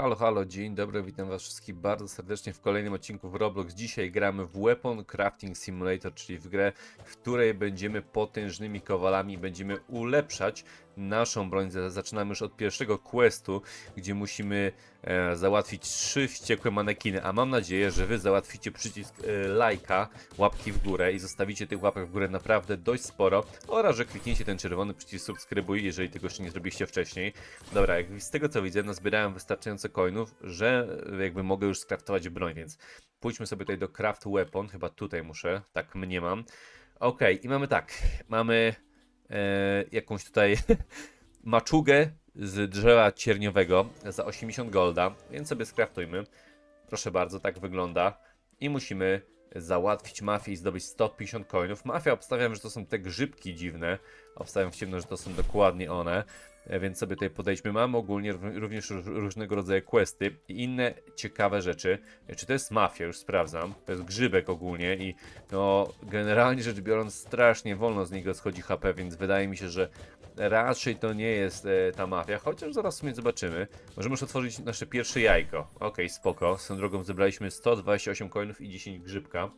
Halo, halo, dzień dobry, witam was wszystkich bardzo serdecznie w kolejnym odcinku w Roblox. Dzisiaj gramy w Weapon Crafting Simulator, czyli w grę, w której będziemy potężnymi kowalami, będziemy ulepszać naszą broń. Zaczynamy już od pierwszego questu, gdzie musimy e, załatwić trzy wściekłe manekiny, a mam nadzieję, że wy załatwicie przycisk e, lajka, łapki w górę i zostawicie tych łapek w górę naprawdę dość sporo oraz, że klikniecie ten czerwony przycisk subskrybuj, jeżeli tego jeszcze nie zrobiliście wcześniej. Dobra, jak z tego co widzę, nazbierałem wystarczająco coinów, że jakby mogę już skraftować broń, więc pójdźmy sobie tutaj do craft weapon, chyba tutaj muszę, tak mnie mam. Okej, i mamy tak, mamy e, jakąś tutaj maczugę z drzewa cierniowego za 80 golda, więc sobie skraftujmy. Proszę bardzo, tak wygląda. I musimy załatwić mafię i zdobyć 150 coinów. Mafia obstawiam, że to są te grzybki dziwne. Obstawiam w ciemno, że to są dokładnie one. E, Więc sobie tutaj podejdźmy. Mamy ogólnie ró- również róż- różnego rodzaju questy i inne ciekawe rzeczy. E, Czy to jest mafia? Już sprawdzam. To jest grzybek ogólnie i no generalnie rzecz biorąc strasznie wolno z niego schodzi HP, więc wydaje mi się, że raczej to nie jest e, ta mafia, chociaż zaraz w sumie zobaczymy. Możemy już otworzyć nasze pierwsze jajko. Okej, spoko. Z tą drogą zebraliśmy 128 coinów i 10 grzybka.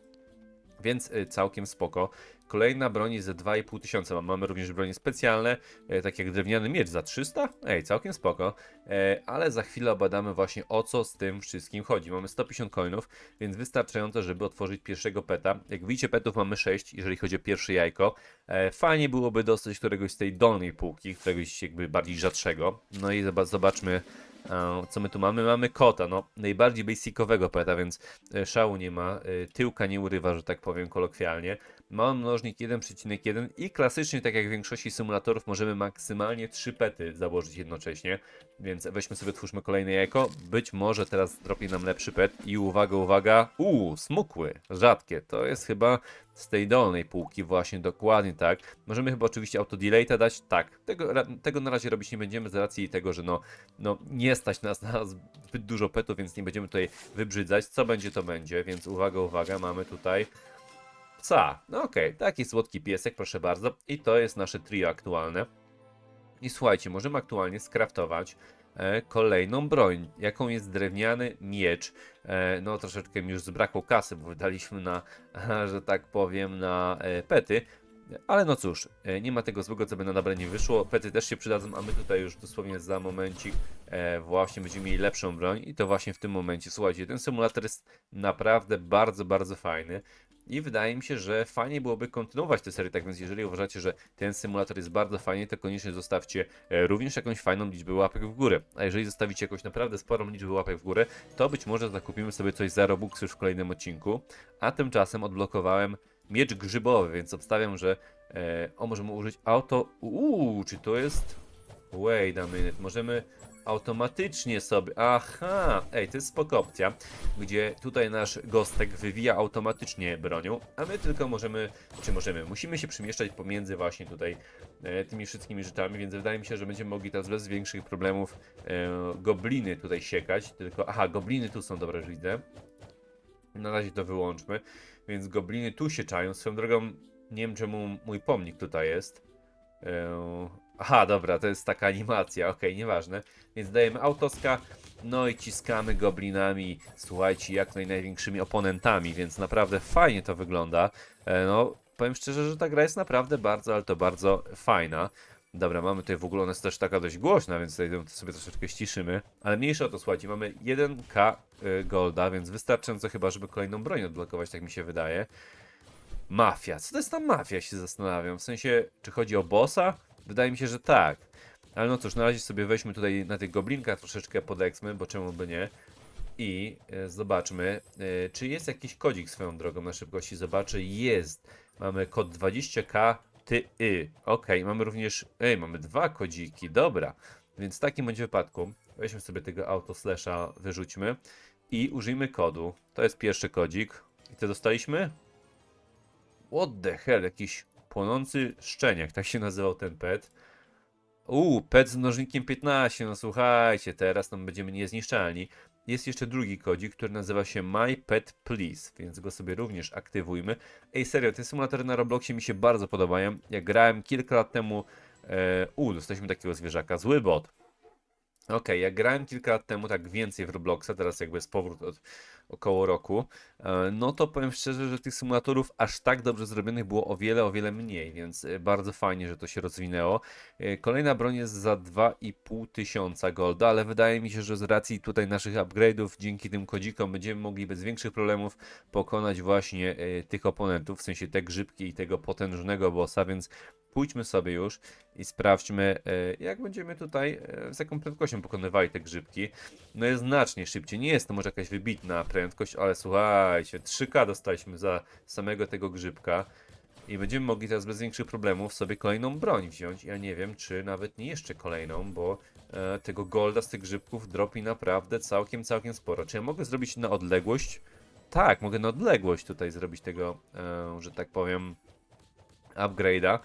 Więc y, całkiem spoko. Kolejna broń za 2,5 tysiąca. Mamy również bronie specjalne, e, tak jak drewniany miecz za 300. Ej, całkiem spoko. E, ale za chwilę obadamy właśnie o co z tym wszystkim chodzi. Mamy 150 coinów, więc wystarczająco, żeby otworzyć pierwszego peta. Jak widzicie, petów mamy 6, jeżeli chodzi o pierwsze jajko. E, fajnie byłoby dostać któregoś z tej dolnej półki, któregoś jakby bardziej rzadszego. No i zoba- zobaczmy, co my tu mamy. Mamy kota, no najbardziej basicowego peta, więc e, szału nie ma, e, tyłka nie urywa, że tak powiem kolokwialnie. Mamy mnożnik 1,1 i klasycznie, tak jak w większości symulatorów, możemy maksymalnie 3 pety założyć jednocześnie, więc weźmy sobie, twórzmy kolejne jajko. Być może teraz dropnie nam lepszy pet i uwaga, uwaga, uuu, smukły, rzadkie, to jest chyba z tej dolnej półki właśnie, dokładnie tak. Możemy chyba oczywiście autodelata dać, tak. Tego, tego na razie robić nie będziemy z racji tego, że no, no nie stać nas na zbyt dużo petów, więc nie będziemy tutaj wybrzydzać. Co będzie, to będzie, więc uwaga, uwaga, mamy tutaj psa. No okej, taki słodki piesek, proszę bardzo. I to jest nasze trio aktualne. I słuchajcie, możemy aktualnie skraftować e, kolejną broń, jaką jest drewniany miecz. E, no troszeczkę już zbrakło kasy, bo wydaliśmy na, że tak powiem, na e, pety. Ale no cóż, e, nie ma tego złego, co by na dobre nie wyszło. Pety też się przydadzą, a my tutaj już dosłownie za momencik e, właśnie będziemy mieli lepszą broń. I to właśnie w tym momencie. Słuchajcie, ten symulator jest naprawdę bardzo, bardzo fajny. I wydaje mi się, że fajnie byłoby kontynuować tę serię, tak więc jeżeli uważacie, że ten symulator jest bardzo fajny, to koniecznie zostawcie e, również jakąś fajną liczbę łapek w górę. A jeżeli zostawicie jakąś naprawdę sporą liczbę łapek w górę, to być może zakupimy sobie coś za Robux już w kolejnym odcinku. A tymczasem odblokowałem miecz grzybowy, więc obstawiam, że e, o, możemy użyć auto... Uuu, czy to jest... Wait a minute, możemy automatycznie sobie... Aha, ej, to jest spoko opcja, gdzie tutaj nasz gostek wywija automatycznie bronią, a my tylko możemy, czy możemy, musimy się przemieszczać pomiędzy właśnie tutaj e, tymi wszystkimi rzeczami, więc wydaje mi się, że będziemy mogli teraz bez większych problemów e, gobliny tutaj siekać, tylko... Aha, gobliny tu są, dobra, już widzę. Na razie to wyłączmy. Więc gobliny tu się czają. Swoją drogą, nie wiem czemu mój pomnik tutaj jest. Eee, Aha, dobra, to jest taka animacja, okej, nieważne. Więc dajemy autoska, no i ciskamy goblinami, słuchajcie, jak naj, największymi oponentami, więc naprawdę fajnie to wygląda. E, no, powiem szczerze, że ta gra jest naprawdę bardzo, ale to bardzo fajna. Dobra, mamy tutaj w ogóle, ona jest też taka dość głośna, więc tutaj to sobie troszeczkę ściszymy. Ale mniejsza o to, słuchajcie, mamy 1k y, golda, więc wystarczająco chyba, żeby kolejną broń odblokować, tak mi się wydaje. Mafia. Co to jest ta mafia, się zastanawiam. W sensie, czy chodzi o bossa? Wydaje mi się, że tak. Ale no cóż, na razie sobie weźmy tutaj na tych goblinkach troszeczkę podeksmy, bo czemu by nie. I e, zobaczmy, e, czy jest jakiś kodzik swoją drogą na szybkości. Zobaczę, jest. Mamy kod 20k ty y. Okej, mamy również. Ej, mamy dwa kodziki, dobra. Więc w takim bądź wypadku weźmy sobie tego autoslasha, wyrzućmy i użyjmy kodu. To jest pierwszy kodzik. I co dostaliśmy? What the hell, jakiś płonący szczeniak, tak się nazywał ten pet. Uuu, pet z mnożnikiem 15, no słuchajcie, teraz tam będziemy niezniszczalni. Jest jeszcze drugi kodzik, który nazywa się My Pet Please, więc go sobie również aktywujmy. Ej, serio, te symulatory na Robloxie mi się bardzo podobają. Jak grałem kilka lat temu, e, u, dostaliśmy takiego zwierzaka, zły bot. Okej, ja grałem kilka lat temu tak więcej w Robloxa, teraz jakby jest powrót od około roku, e, no to powiem szczerze, że tych symulatorów aż tak dobrze zrobionych było o wiele, o wiele mniej, więc e, bardzo fajnie, że to się rozwinęło. E, Kolejna broń jest za 2,5 tysiąca golda, ale wydaje mi się, że z racji tutaj naszych upgrade'ów, dzięki tym kodzikom będziemy mogli bez większych problemów pokonać właśnie tych oponentów, w sensie te grzybki i tego potężnego bossa, więc pójdźmy sobie już i sprawdźmy, e, jak będziemy tutaj, e, z jaką prędkością pokonywali te grzybki. No jest znacznie szybciej. Nie jest to może jakaś wybitna prędkość, ale słuchajcie, 3K dostaliśmy za samego tego grzybka. I będziemy mogli teraz bez większych problemów sobie kolejną broń wziąć. Ja nie wiem, czy nawet nie jeszcze kolejną, bo e, tego golda z tych grzybków dropi naprawdę całkiem, całkiem sporo. Czy ja mogę zrobić na odległość? Tak, mogę na odległość tutaj zrobić tego, e, że tak powiem, upgrade'a.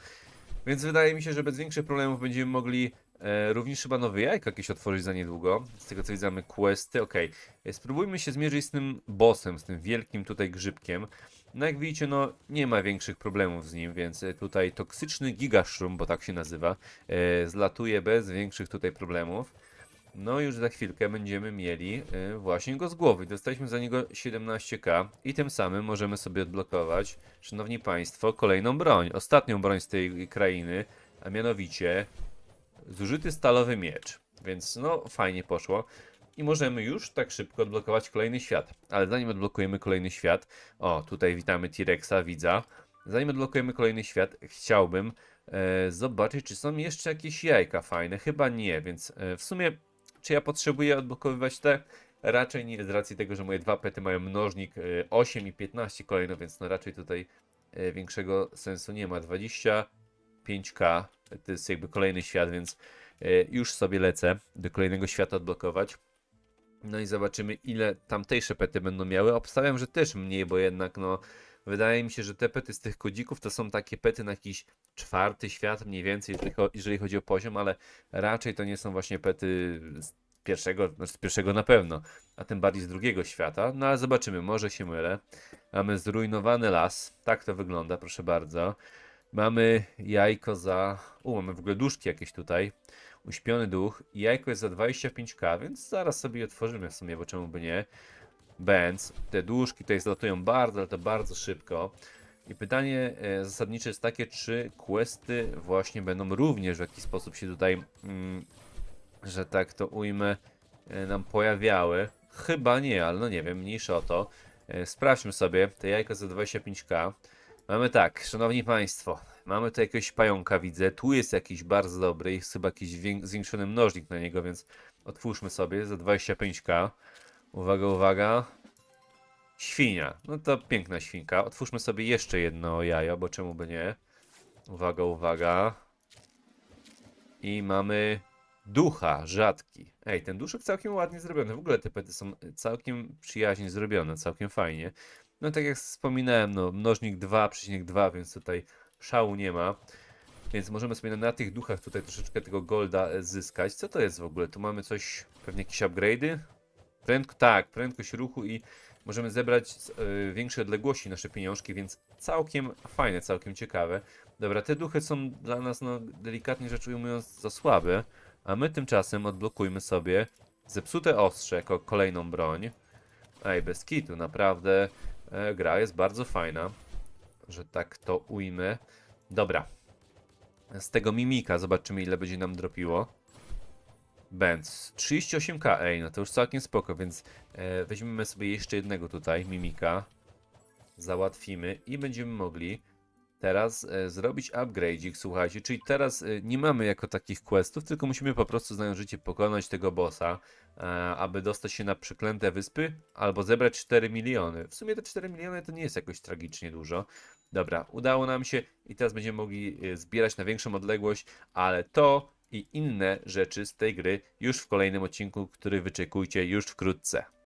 Więc wydaje mi się, że bez większych problemów będziemy mogli e, również chyba nowy jajko jakieś otworzyć za niedługo. Z tego co widzimy, questy. Okej, E, spróbujmy się zmierzyć z tym bossem, z tym wielkim tutaj grzybkiem. No jak widzicie, no nie ma większych problemów z nim, więc e, tutaj toksyczny gigashroom, bo tak się nazywa, e, zlatuje bez większych tutaj problemów. No już za chwilkę będziemy mieli e, właśnie go z głowy. Dostaliśmy za niego 17k i tym samym możemy sobie odblokować, szanowni państwo, kolejną broń. Ostatnią broń z tej krainy, a mianowicie zużyty stalowy miecz. Więc no fajnie poszło. I możemy już tak szybko odblokować kolejny świat. Ale zanim odblokujemy kolejny świat, o tutaj witamy T-Rexa, widza. Zanim odblokujemy kolejny świat, chciałbym e, zobaczyć, czy są jeszcze jakieś jajka fajne. Chyba nie, więc e, w sumie, czy ja potrzebuję odblokowywać te? Raczej nie, z racji tego, że moje dwa pety mają mnożnik e, 8 i 15 kolejno, więc no raczej tutaj e, większego sensu nie ma. 25k to jest jakby kolejny świat, więc e, już sobie lecę do kolejnego świata odblokować. No i zobaczymy, ile tamtejsze pety będą miały. Obstawiam, że też mniej, bo jednak no. Wydaje mi się, że te pety z tych kodzików to są takie pety na jakiś czwarty świat mniej więcej, jeżeli, cho- jeżeli chodzi o poziom, ale raczej to nie są właśnie pety z pierwszego, znaczy z pierwszego na pewno, a tym bardziej z drugiego świata. No ale zobaczymy, może się mylę. Mamy zrujnowany las, tak to wygląda, proszę bardzo. Mamy jajko za... U, mamy w ogóle duszki jakieś tutaj. Uśpiony duch. Jajko jest za 25k, więc zaraz sobie otworzymy w sumie, bo czemu by nie. Benz. Te duszki tutaj zlatują bardzo, ale to bardzo szybko. I pytanie e, zasadnicze jest takie, czy questy właśnie będą również w jakiś sposób się tutaj, mm, że tak to ujmę, e, nam pojawiały. Chyba nie, ale no nie wiem, mniejsza o to. E, sprawdźmy sobie, te jajko za 25k. Mamy tak, szanowni państwo, mamy tu jakiegoś pająka, widzę. Tu jest jakiś bardzo dobry, jest chyba jakiś wię- zwiększony mnożnik na niego, więc otwórzmy sobie za 25k. Uwaga, uwaga. Świnia. No to piękna świnka. Otwórzmy sobie jeszcze jedno jajo, bo czemu by nie? Uwaga, uwaga. I mamy ducha, rzadki. Ej, ten duszek całkiem ładnie zrobiony. W ogóle te pety są całkiem przyjaźnie zrobione, całkiem fajnie. No tak jak wspominałem, no mnożnik 2,2, więc tutaj szału nie ma. Więc możemy sobie na, tych duchach tutaj troszeczkę tego golda e, zyskać. Co to jest w ogóle? Tu mamy coś, pewnie jakieś upgrade'y? Prędko, tak, prędkość ruchu i możemy zebrać z y, większej odległości nasze pieniążki, więc całkiem fajne, całkiem ciekawe. Dobra, te duchy są dla nas, no delikatnie rzecz ujmując, za słabe, a my tymczasem odblokujmy sobie zepsute ostrze jako kolejną broń. Ej, bez kitu, naprawdę e, gra jest bardzo fajna, że tak to ujmę. Dobra, z tego mimika zobaczymy ile będzie nam dropiło. Benz. 38k, ej, no to już całkiem spoko, więc e, weźmiemy sobie jeszcze jednego tutaj, mimika. Załatwimy i będziemy mogli teraz e, zrobić upgrade'ik, słuchajcie, czyli teraz e, nie mamy jako takich questów, tylko musimy po prostu znając życie pokonać tego bossa, e, aby dostać się na przeklęte wyspy, albo zebrać 4 miliony. W sumie te 4 miliony to nie jest jakoś tragicznie dużo. Dobra, udało nam się i teraz będziemy mogli e, zbierać na większą odległość, ale to i inne rzeczy z tej gry już w kolejnym odcinku, który wyczekujcie już wkrótce.